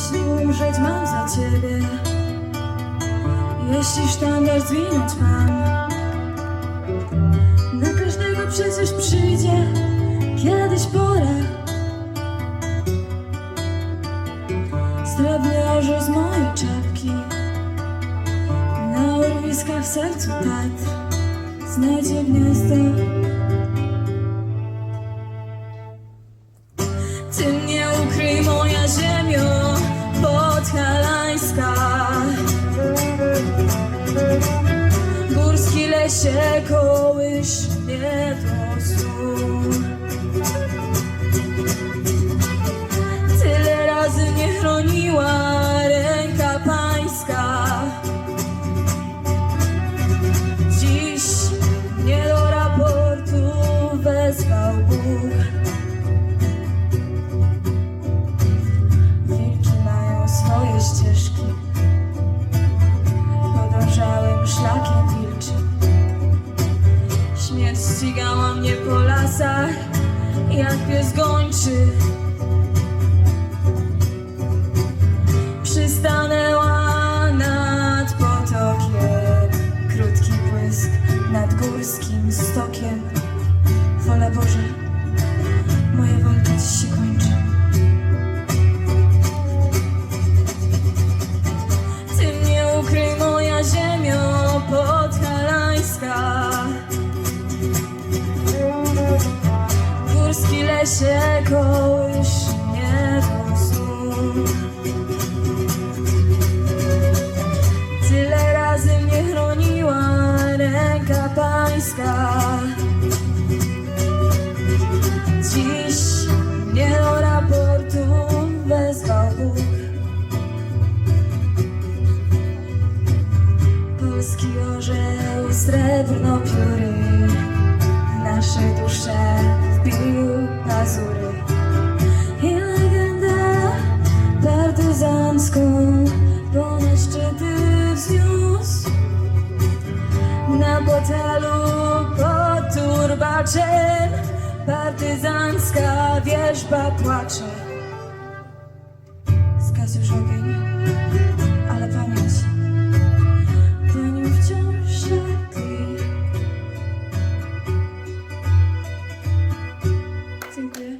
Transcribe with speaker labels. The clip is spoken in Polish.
Speaker 1: Jeśli umrzeć mam za ciebie. Jeśli sztandar zwinąć mam. Na każdego przecież przyjdzie Kiedyś pora. Srebrny orzeł z mojej czapki. Na urwiskach w sercu Tatr Znajdzie gniazdo. Ty Kołysz mnie do Tyle razy mnie chroniła ręka pańska. Dziś mnie do raportu wezwał Bóg. Wilki mają swoje ścieżki. Podążałem szlakiem ścigała mnie po lasach Jak pies gończy Górski lesie kołysz mnie do Tyle razy mnie chroniła ręka pańska. Dziś mnie do raportu wezwał Bóg Polski orzeł, srebrno pióry nasze dusze wbił pazury I legenda partyzancką Ponad szczyty wzniósł Na botelu pod turbaczem Partyzancka wierzba płacze